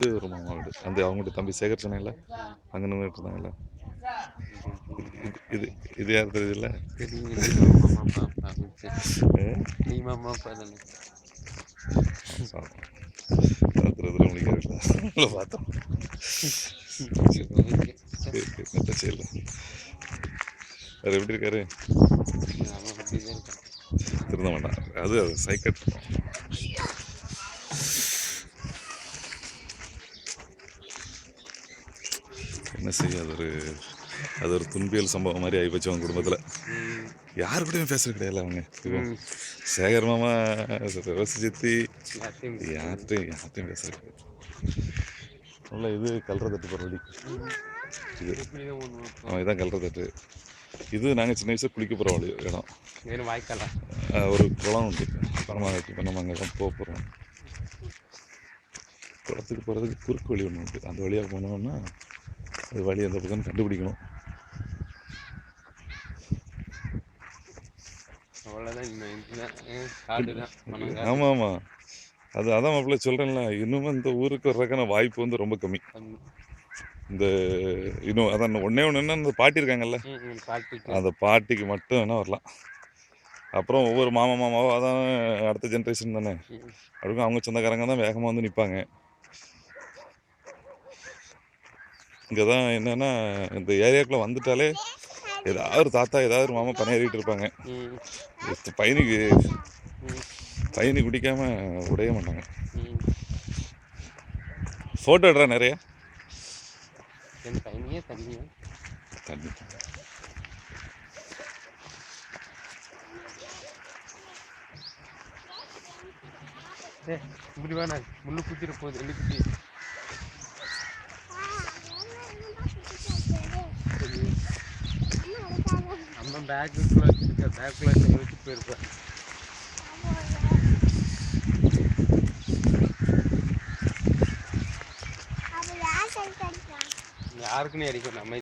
ஒரு மாமா வீடு அந்த அவங்கள்ட்ட தம்பி சேகர் சொன்னேன்ல அங்கே நின்றுட்டு இருந்தாங்கல்ல. இது இது யார் முடிக்கிறீங்களா பார்த்தோம் சரி வேறு எப்படி இருக்காரு திருந்த மாட்டான். அது அது சைக்கட் என்ன செய்ய? அது ஒரு அது ஒரு துன்பியல் சம்பவம் மாதிரி ஆகிப்போச்சு அவங்க குடும்பத்தில். யாரு கூடயும் பேசுறது கிடையாது அவங்க. சேகர் மாமா சித்தி யார்ட்டையும் யார்ட்டையும் யார்ட்டையும் பேசுறது கிடையாது. நல்ல இது கல்ற தட்டு பரவடி இது. அவன் இதான் கல்ற தட்டு. இது நாங்கள் சின்ன வயசுல குளிக்க போகிற வழி இடம். வாய்க்காலா? ஒரு குளம் உண்டு. பரமாகத்தி இப்போ நம்ம அங்கே தான் போக போகிறோம் குளத்துக்கு போகிறதுக்கு குறுக்கு வழி ஒன்று உண்டு. அந்த வழியாக போனோம்னா அது வழி அந்த பக்கம் கண்டுபிடிக்கணும். ஆமாம் ஆமாம் அது அதான் மாப்பிள்ள சொல்கிறேன்ல இன்னும் இந்த ஊருக்கு வர்றதுக்கான வாய்ப்பு வந்து ரொம்ப கம்மி. இந்த இன்னும் அதான் ஒன்றே ஒன்று என்ன அந்த பாட்டி இருக்காங்கல்ல? அந்த பாட்டிக்கு மட்டும் வேணால் வரலாம். அப்புறம் ஒவ்வொரு மாமா மாமாவோ அதான் அடுத்த ஜென்ரேஷன் தானே. அதுக்கும் அவங்க சொந்தக்காரங்க தான் வேகமாக வந்து நிற்பாங்க இங்கே தான் என்னென்னா இந்த ஏரியாக்குள்ளே வந்துட்டாலே ஏதாவது தாத்தா ஏதாவது ஒரு மாமா பணியாறிட்டு இருப்பாங்க. பையனுக்கு பையனு குடிக்காம உடைய மாட்டாங்க. ஃபோட்டோ எடுறா நிறைய. தண்ணி. இப்படி வேணா முள்ளு குத்திர போகுது குத்தி. அம்மா பேக்குக்குள்ள வச்சிருக்க பேக்குள்ள வச்சு போயிருப்பேன். யாருக்குன்னு அடிக்கும் நம்ம